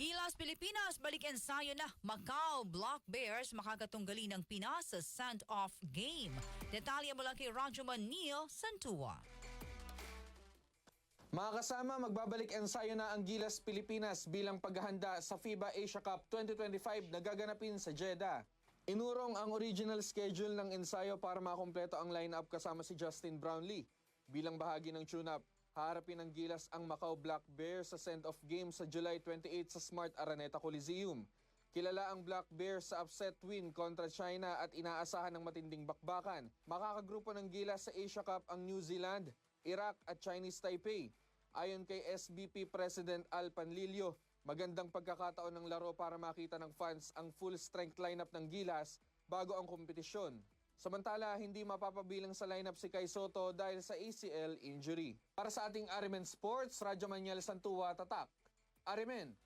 Gilas Pilipinas, balik ensayo na. Macau Black Bears makakatunggali ng Pinas sa send-off game. Detalye mula kay Radyo Manil Santua. Mga kasama, magbabalik ensayo na ang Gilas Pilipinas bilang paghahanda sa FIBA Asia Cup 2025 na gaganapin sa Jeddah. Inurong ang original schedule ng ensayo para makumpleto ang lineup kasama si Justin Brownlee. Bilang bahagi ng tune-up, haharapin ng Gilas ang Macau Black Bears sa send-off game sa July 28 sa Smart Araneta Coliseum. Kilala ang Black Bears sa upset win kontra China at inaasahan ng matinding bakbakan. Makakagrupo ng Gilas sa Asia Cup ang New Zealand, Iraq at Chinese Taipei. Ayon kay SBP President Al Panlilio, magandang pagkakataon ng laro para makita ng fans ang full strength lineup ng Gilas bago ang kompetisyon. Samantala, hindi mapapabilang sa lineup si Kai Soto dahil sa ACL injury. Para sa ating Arimen Sports, Radyo Manuel Santua, Tatak. Arimen!